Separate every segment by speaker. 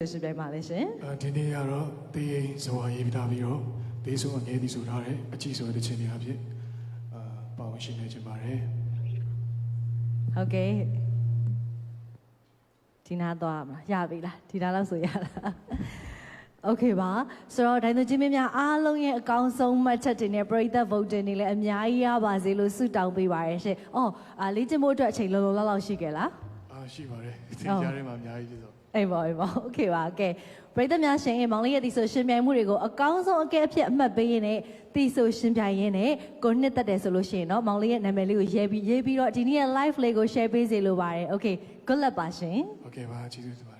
Speaker 1: 就是白骂的神。呃，今天要罗第一是王爷比大比罗，第一是王爷的苏达的，第二是的千里阿比，呃，把我心
Speaker 2: 内就把嘞。OK，今天多阿嘛，亚比啦，今天拉苏亚啦。OK 吧，所以咱都见面面，阿龙也刚送嘛，吃点点 bread，放点点，阿姨阿爸在路苏打比娃也。哦，啊，你这么多钱，老老老老是给啦？啊，是吧嘞，听家里嘛，米阿姨说。 တော့ ။အေး
Speaker 1: ပါအေး
Speaker 2: ပါโอเคပါကဲပရိသတ်များရှင်အေးမောင်လေးရဲ့ဒီဆိုရှင်ပြိုင်မှုတွေကိုအကောင်းဆုံးအကဲအဖြစ်အမှတ်ပေးရင်းနဲ့ဒီဆိုရှင်ပြိုင်ရင်းနဲ့ကိုနှစ်သက်တယ်ဆိုလို့ရှိရင်เนาะမောင်လေးရဲ့နာမည်လေးကိုရေးပြီးရေးပြီးတော့ဒီနေ့ရဲ့ live လေးကို share ပေးစေလိုပါတယ်။ Okay good luck ပါရှင်။
Speaker 1: โอเคပါကျေးဇူးတင်ပါတယ်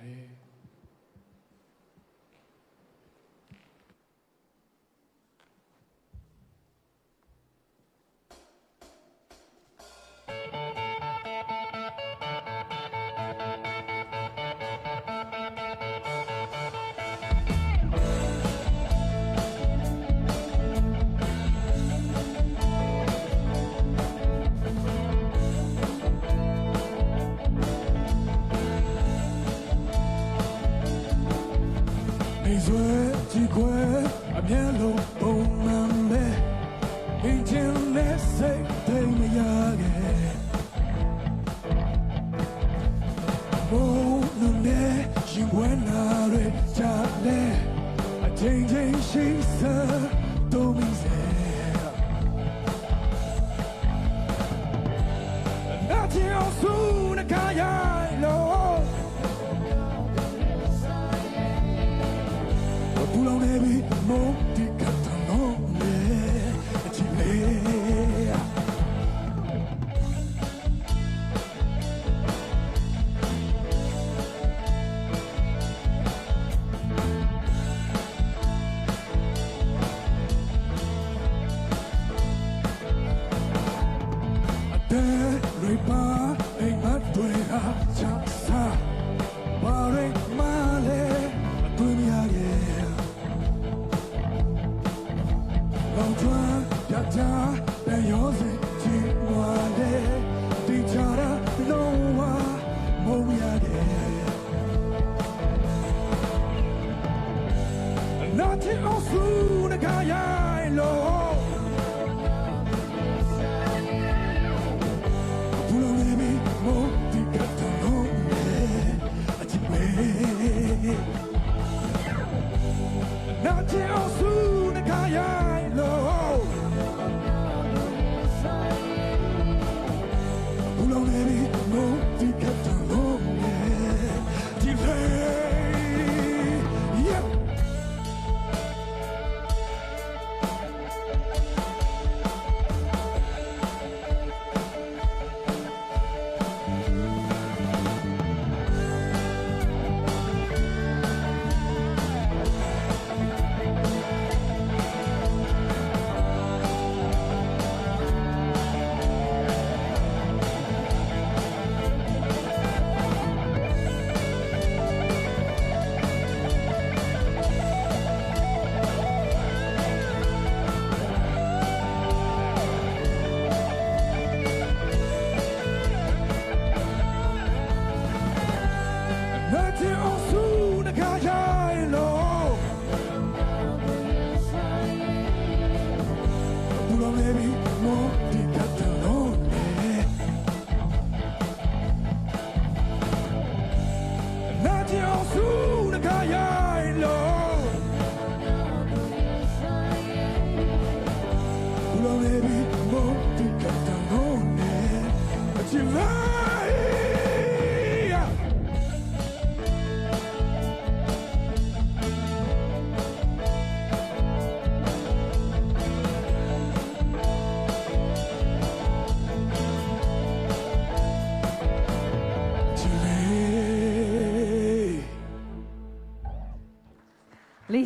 Speaker 1: တယ် လော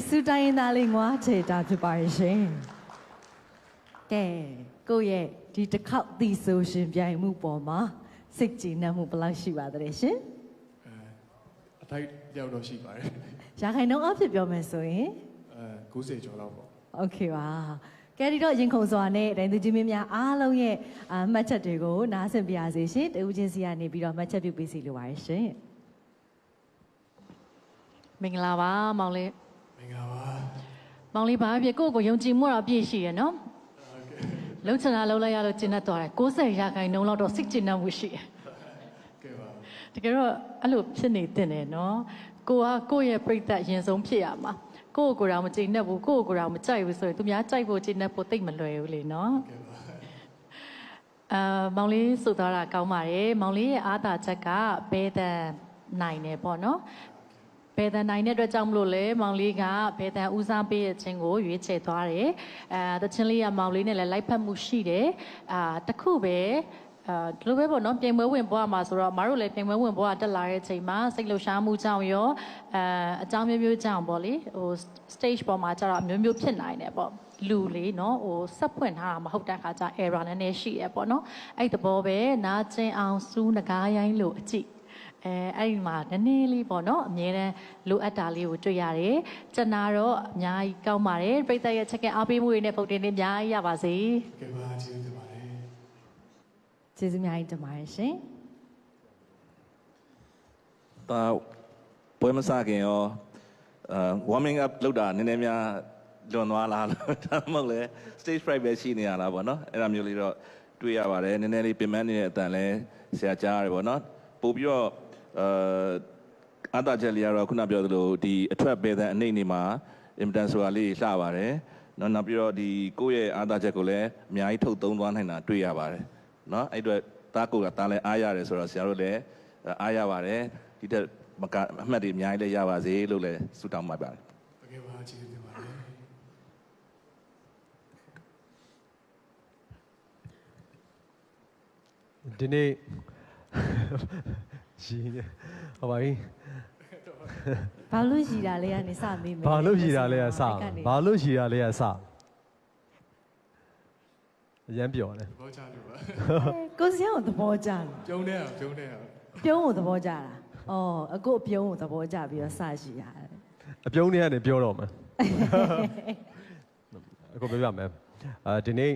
Speaker 1: 苏丹在哪里？我正在去拜神。对，姑爷，你在
Speaker 2: 考第苏是不有木报名？识字呢木不老实话的是？哎，我台雕刀写牌。想开农阿叔表没说？哎，姑爷教了
Speaker 1: 我。OK 哇，今日罗因工作呢，人
Speaker 2: 都见面阿龙耶，阿麦才对姑，那生比
Speaker 1: 阿谁先？对乌俊
Speaker 2: 西阿尼比罗麦才比比西厉害些。明啦哇，毛利。 မင်္ဂ
Speaker 3: လာပါမောင်လေးဘာဖြစ်ကိုယ့်ကိုယ်ယုံကြည်မှုတော့အပြည့်ရှိရနော်လုံးချင်တာလုံးလိုက်ရလို့ကျင့်တတ်သွားတယ်60ရာခိုင်နှုန်းလောက်တော့စိတ်ကျင့်တတ်မှုရှိတယ်
Speaker 1: ကဲပါ
Speaker 3: တကယ်တော့အဲ့လိုဖြစ်နေတင်တယ်နော်ကိုကကိုယ့်ရဲ့ပြိသက်ရင်ဆုံးဖြစ်ရမှာကိုယ့်ကိုယ်ကိုယ်တော်မကျင့်တတ်ဘူးကိုယ့်ကိုယ်ကိုယ်တော်မကြိုက်ဘူးဆိုရင်သူများကြိုက်ဖို့ကျင့်တတ်ဖို့တိတ်မလွယ်ဘူးလေနော်
Speaker 1: ကဲပါ
Speaker 3: အာမောင်လေးဆိုသွားတာကောင်းပါတယ်မောင်လေးရဲ့အားသာချက်ကဘဲတန်နိုင်တယ်ပေါ့နော် ဘဲတန်နိုင်တဲ့အတွက်ကြောင့်မလို့လေမောင်လေးကဘဲတန်ဦးစားပေးတဲ့ချင်းကိုရွေးချယ်သွားတယ်အဲတချင်းလေးကမောင်လေးနဲ့လည်းလိုက်ဖက်မှုရှိတယ်အာတခုပဲအာဒီလိုပဲပေါ့နော်ပြင်ပွဲဝင်ပွားမှာဆိုတော့မတို့လည်းပြင်ပွဲဝင်ပွားတက်လာတဲ့အချိန်မှာစိတ်လှုပ်ရှားမှုကြောင့်ရောအဲအကြောင်းမျိုးမျိုးကြောင့်ပေါ့လေဟို stage ပေါ်မှာကျတော့အမျိုးမျိုးဖြစ်နိုင်တယ်ပေါ့ လူလေးเนาะဟိုစက်ဖွင့်ထားတာမဟုတ်တဲ့ခါကျ error နည်းနည်းရှိရပေါ့เนาะအဲ့တဘောပဲနားကျင်အောင်စူးငကားရိုင်းလို့အကြည့် အဲအဲ့ဒီမှာနည်းနည်းလေးပေါ့နော်အများတန်းလိုအပ်တာလေးကိုတွေ့ရတယ်။ကျွန်တော်တော့အများကြီးကောင်းပါတယ်။ပြိတ္တရဲ့ check-in အားပေးမှုတွေနဲ့ပုံတင်လေးအများကြီးရပါစေ။
Speaker 1: ကဲပါကျေးဇူးတင်ပါတယ်။
Speaker 2: ကျေးဇူးအများကြီးတင်ပါတယ်ရှင်။
Speaker 4: ဒါပွဲမစခင်ရောအဲ warming up လုပ်တာနည်းနည်းများလွန်သွားလားလို့ဒါမှမဟုတ်လေ stage fright ပဲရှိနေရလားပေါ့နော်အဲ့ဒါမျိုးလေးတော့တွေ့ရပါတယ်နည်းနည်းလေးပြင်ပန်းနေတဲ့အတန်လဲဆရာကြားရတယ်ပေါ့နော်ပို့ပြီးတော့ အာအတားချက်လေးကတော့ခုနပြောသလိုဒီအထွက်ပေတဲ့အနှိမ့်နေမှာအင်မတန်ဆိုတာလေးလှပါတယ်နော်နောက်ပြီးတော့ဒီကိုယ့်ရဲ့အာတားချက်ကိုလည်းအများကြီးထုတ်သုံးသွားနိုင်တာတွေ့ရပါတယ်နော်အဲ့အတွက်တားကိုကတားလဲအားရတယ်ဆိုတော့ဆရာတို့လည်းအားရပါတယ်ဒီတက်မကအမှတ်တွေအများကြီးလည်းရပါစေလို့လည်းဆုတောင်းပါပါတယ်
Speaker 1: ကဲပါကျေးဇူးတင်ပါတယ်
Speaker 5: ဒီနေ့ ရင်းနေဟောပါပြီ
Speaker 2: ဘာလို့ရည်တာလဲကနေစမေးမယ်
Speaker 5: ဘာလို့ရည်တာလဲကစ
Speaker 2: အဲ့ကနေ
Speaker 5: ဘာလို့ရည်တာလဲကစအရမ်းပြောတယ်
Speaker 1: သဘောချလို့ပါ
Speaker 2: ကိုစရာကိုသဘောကျတယ်
Speaker 1: ကျုံတဲ့အောင်ကျုံတဲ့အောင်
Speaker 2: ပြုံးကိုသဘောကျတာအော်အခုအပြုံးကိုသဘောကျပြီးတော့စရှိရတယ်
Speaker 5: အပြုံးတွေကနေပြောတော့မယ်အခုပြောပြမယ်အာဒီနေ့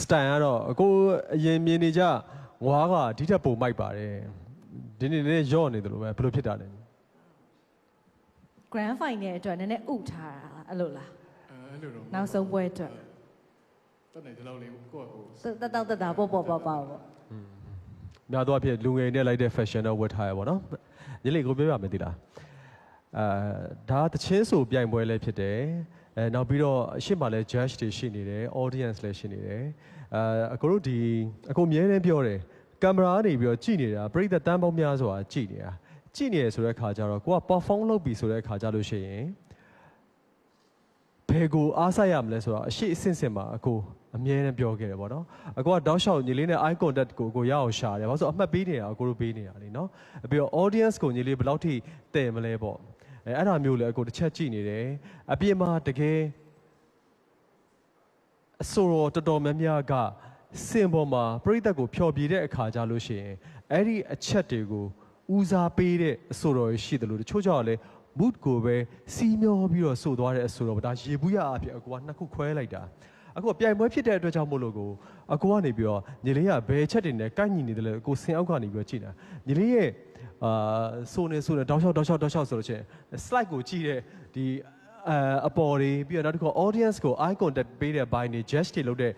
Speaker 5: စတန်ကတော့အခုအရင်မြင်နေကြဝါးကဒီထက်ပုံမိုက်ပါတယ် ဒီနေ့လည်းရော့နေတယ်လို့ပဲဘယ်လိုဖြစ်တာလဲ
Speaker 2: grand final အတွက်နည်းနည်းဥထားတာလားအဲ့လိုလား
Speaker 1: အဲအဲ့လိုတော့
Speaker 2: နောက်ဆုံးပွဲအတွက်
Speaker 1: တက်နေဒီလောက်လေးကိုယ့်အကို
Speaker 2: တက်တက်တက်တာပေါ့ပေါ့ပေါ့ပေါ့ပေါ့
Speaker 5: များသောအားဖြင့်လူငယ်နဲ့လိုက်တဲ့ fashion တော့ဝတ်ထားရပါတော့။ညီလေးကိုပြောပြမယ်သိလား။အာဒါတချင်းဆိုပြိုင်ပွဲလည်းဖြစ်တယ်။အဲနောက်ပြီးတော့အရှိမလည်း judge တွေရှိနေတယ် audience လည်းရှိနေတယ်။အာအကိုတို့ဒီအကိုအမြဲတမ်းပြောတယ် ကင်မရာကနေပြီးတော့ကြည့်နေတာပရိသတ်တန်းပေါင်းများစွာကြည့်နေတာ။ကြည့်နေရဆိုတဲ့ခါကျတော့ကိုက perform လုပ်ပြီဆိုတဲ့ခါကျလို့ရှိရင်ဘယ်ကိုအားဆိုင်ရမလဲဆိုတော့အရှိအဆင့်ဆင့်မှာအကိုအမြဲတမ်းပြောခဲ့တယ်ပေါ့နော်အကိုကတောက်လျှောက်ညီလေးနဲ့ eye contact ကိုကိုရအောင်ရှာတယ်ဘာလို့ဆိုအမှတ်ပေးနေတာအကိုတို့ပေးနေတာလीနော်ပြီးတော့ audience ကိုညီလေးဘယ်လောက်ထိတည်မလဲပေါ့အဲအဲ့ဒါမျိုးလေအကိုတစ်ချက်ကြည့်နေတယ်အပြင်မှာတကယ်အဆိုတော်တော်တော်များများက စင်ပေါ်မှာပြိသက်ကိုဖျော်ပြတဲ့အခါကြလို့ရှိရင်အဲ့ဒီအချက်တွေကိုဦးစားပေးတဲ့အဆိုတော်ရှိတယ်လို့တချို့ကြောင့်လည်း mood ကိုပဲစီးမျောပြီးတော့ဆိုသွားတဲ့အဆိုတော့ဒါရေဘူးရအဖြစ်အကူကနှစ်ခုခွဲလိုက်တာအခုကပြိုင်ပွဲဖြစ်တဲ့အတွက်ကြောင့်မို့လို့ကိုအကူကနေပြီးတော့ညီလေးကဘယ်ချက်တွေနဲ့ကိုက်ညီနေတယ်လဲကိုစင်အောက်ကနေပြီးတော့ကြည့်တာညီလေးရဲ့အာဆိုနေဆိုနေတောက်လျှောက်တောက်လျှောက်တောက်လျှောက်ဆိုလို့ချင်း slide ကိုကြည့်တဲ့ဒီအာအပေါ်တွေပြီးတော့နောက်တစ်ခု audience ကို eye contact ပေးတဲ့ဘိုင်းတွေ gesture တွေလုပ်တဲ့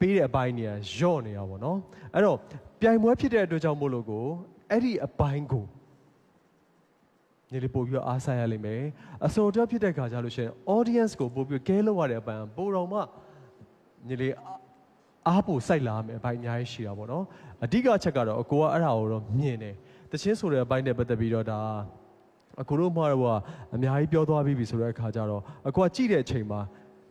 Speaker 5: ပေးတဲ့အပိုင်းတွေကညော့နေတာပေါ့နော်အဲ့တော့ပြိုင်ပွဲဖြစ်တဲ့အတွက်ကြောင့်မို့လို့ကိုအဲ့ဒီအပိုင်းကိုညီလေးပို့ပြီးတော့အားဆိုင်ရလိမ့်မယ်အစောတက်ဖြစ်တဲ့ခါကျလို့ရှိရင် audience ကိုပို့ပြီးကဲလို့ရတဲ့အပန်းပိုတော်မှညီလေးအားပိုစိုက်လာမယ်အပိုင်းအများကြီးရှိတာပေါ့နော်အဓိကအချက်ကတော့အကိုကအဲ့ဒါကိုတော့မြင်တယ်တချင်းဆိုတဲ့အပိုင်းနဲ့ပတ်သက်ပြီးတော့ဒါအကိုတို့မှတော့ကအများကြီးပြောသွားပြီးပြီဆိုတဲ့အခါကျတော့အကိုကကြည့်တဲ့အချိန်မှာ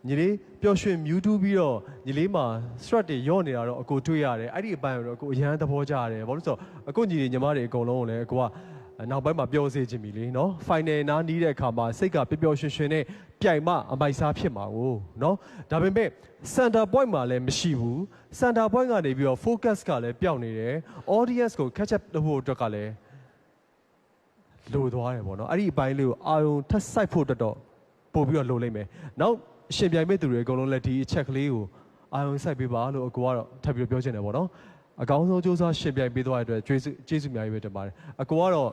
Speaker 5: ညီလေးပျော်ရွှင်မြူးတူးပြီးတော့ညီလေးမှာ stress တွေညော့နေတာတော့အကိုတွေ့ရတယ်အဲ့ဒီအပိုင်းကိုတော့အကိုအရန်သဘောကျရတယ်ဘာလို့လဲဆိုတော့အကိုညီလေးညီမတွေအကုန်လုံးကိုလည်းအကိုကနောက်ပိုင်းမှာပျော်စေခြင်းပြီလေနော် final နားနီးတဲ့အခါမှာစိတ်ကပျော်ပျော်ရွှင်ရွှင်နဲ့ပြိုင်မအမိုက်စားဖြစ်မှာကိုနော်ဒါပေမဲ့ center point မှာလည်းမရှိဘူး center point ကနေပြီးတော့ focus ကလည်းပျောက်နေတယ် audience ကို catch up လုပ်ဖို့အတွက်ကလည်းလိုသွားတယ်ပေါ့နော်အဲ့ဒီအပိုင်းလေးကိုအာရုံထပ်ဆိုင်ဖို့အတွက်တော့ပို့ပြီးတော့လိုလိမ့်မယ်နောက် ရှင်ပြိုင်မဲ့သူတွေအကုန်လုံးလည်းဒီအချက်ကလေးကိုအာရုံစိုက်ပေးပါလို့အကူကတော့ထပ်ပြီးတော့ပြောချင်တယ်ပေါ့နော်အကောင်းဆုံးစူးစမ်းရှင်ပြိုင်ပေးသွားတဲ့အတွက်ကျေးဇူးကျေးဇူးအများကြီးပဲတင်ပါတယ်အကူကတော့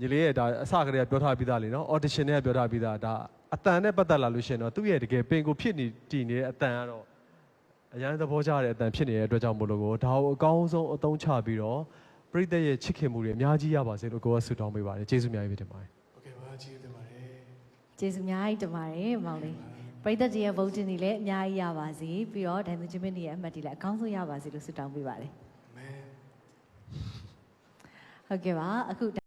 Speaker 5: ညီလေးရဲ့ဒါအစကတည်းကပြောထားပြီးသားလေနော် audition နဲ့ပြောထားပြီးသားဒါအတန်နဲ့ပတ်သက်လာလို့ရှရင်တော့သူ့ရဲ့တကယ်ပင်ကိုဖြစ်နေတည်နေတဲ့အတန်ကတော့အရန်သဘောကျတဲ့အတန်ဖြစ်နေတဲ့အတွက်ကြောင့်မို့လို့ကိုဒါကိုအကောင်းဆုံးအသုံးချပြီးတော့ပရိသတ်ရဲ့ချစ်ခင်မှုတွေအများကြီးရပါစေလို့ကိုကဆုတောင်းပေးပါတယ်ကျေးဇူးအများကြီး
Speaker 1: တင်ပါတယ်
Speaker 2: ကျေးဇူးအများကြီးတင်ပါတယ်မောင်လေးပရိသတ်ကြီးရဲ့ vote တွေလည်းအများကြီးရပါစေပြီးတော့ဒိုင်သူချင်းမင်းတွေရဲ့အမှတ်တွေလည်းအကောင်းဆုံးရပါစေလို့ဆုတောင်းပေးပါတယ်
Speaker 1: အမေ
Speaker 2: ဟုတ်ကဲ့ပါအခု